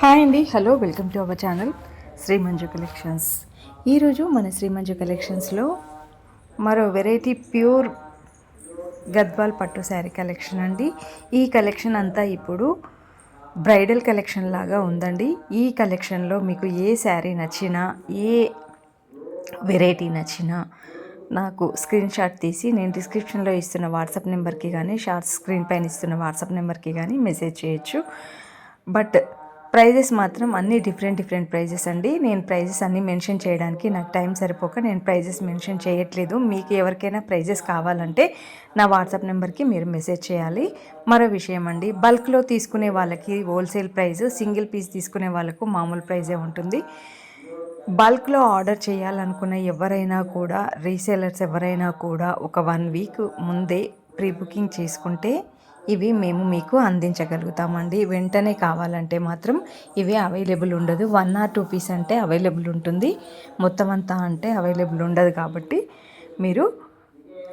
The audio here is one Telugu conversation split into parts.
హాయ్ అండి. Hello welcome to our channel Srimanju collections. ఈరోజు మన శ్రీమంజు కలెక్షన్స్లో మరో వెరైటీ ప్యూర్ గద్వాల్ పట్టు శారీ కలెక్షన్ అండి. ఈ కలెక్షన్ అంతా ఇప్పుడు బ్రైడల్ కలెక్షన్ లాగా ఉందండి. ఈ కలెక్షన్లో మీకు ఏ శారీ నచ్చినా ఏ వెరైటీ నచ్చినా నాకు స్క్రీన్ షాట్ తీసి నేను డిస్క్రిప్షన్లో ఇస్తున్న వాట్సాప్ నెంబర్కి కానీ షార్ట్ స్క్రీన్ పైన ఇస్తున్న వాట్సాప్ నెంబర్కి కానీ మెసేజ్ చేయొచ్చు. బట్ ప్రైజెస్ మాత్రం అన్నీ డిఫరెంట్ డిఫరెంట్ ప్రైజెస్ అండి. నేను ప్రైజెస్ అన్నీ మెన్షన్ చేయడానికి నాకు టైం సరిపోక నేను ప్రైజెస్ మెన్షన్ చేయట్లేదు. మీకు ఎవరికైనా ప్రైజెస్ కావాలంటే నా వాట్సాప్ నెంబర్కి మీరు మెసేజ్ చేయాలి. మరో విషయం అండి బల్క్లో తీసుకునే వాళ్ళకి హోల్సేల్ ప్రైస్ సింగిల్ పీస్ తీసుకునే వాళ్ళకు మామూలు ప్రైజే ఉంటుంది. బల్క్లో ఆర్డర్ చేయాలనుకున్న ఎవరైనా కూడా రీసేలర్స్ ఎవరైనా కూడా ఒక వన్ వీక్ ముందే ప్రీ బుకింగ్ చేసుకుంటే ఇవి మేము మీకు అందించగలుగుతామండి. వెంటనే కావాలంటే మాత్రం ఇవి అవైలబుల్ ఉండదు. వన్ ఆర్ టూ పీస్ అంటే అవైలబుల్ ఉంటుంది. మొత్తం అంతా అంటే అవైలబుల్ ఉండదు కాబట్టి మీరు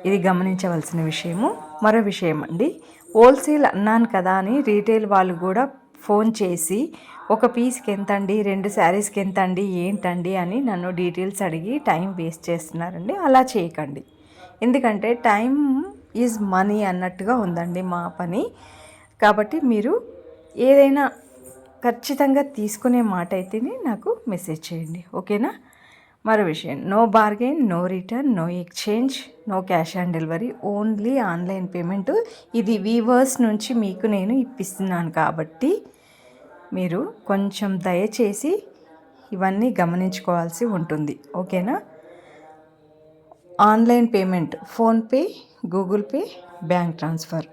ఇది గమనించవలసిన విషయము. మరో విషయం అండి. హోల్సేల్ అన్నాను కదా అని రీటైల్ వాళ్ళు కూడా ఫోన్ చేసి ఒక పీస్కి ఎంత అండి రెండు శారీస్కి ఎంత అండి ఏంటండి అని నన్ను డీటెయిల్స్ అడిగి టైం వేస్ట్ చేస్తున్నారండి. అలా చేయకండి. ఎందుకంటే టైం ఈజ్ మనీ అన్నట్టుగా ఉందండి మా పని. కాబట్టి మీరు ఏదైనా ఖచ్చితంగా తీసుకునే మాట అయితేనే నాకు మెసేజ్ చేయండి. ఓకేనా? మరో విషయం. No bargain no return no exchange no cash on delivery only online payment. ఇది వీవర్స్ నుంచి మీకు నేను ఇప్పిస్తున్నాను కాబట్టి మీరు కొంచెం దయచేసి ఇవన్నీ గమనించుకోవాల్సి ఉంటుంది. ఓకేనా? Online payment PhonePe Google Pay bank transfer.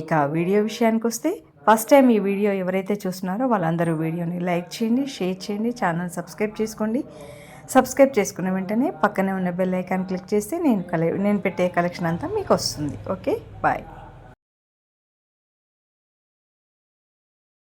ఇక వీడియో విషయానికి వస్తే ఫస్ట్ టైం ఈ వీడియో ఎవరైతే చూస్తున్నారో వాళ్ళందరూ వీడియోని లైక్ చేయండి షేర్ చేయండి ఛానల్ సబ్స్క్రైబ్ చేసుకోండి. సబ్స్క్రైబ్ చేసుకున్న వెంటనే పక్కనే ఉన్న బెల్ ఐకాన్ క్లిక్ చేస్తే నేను కలె నేను పెట్టే కలెక్షన్ అంతా మీకు వస్తుంది. ఓకే? బాయ్.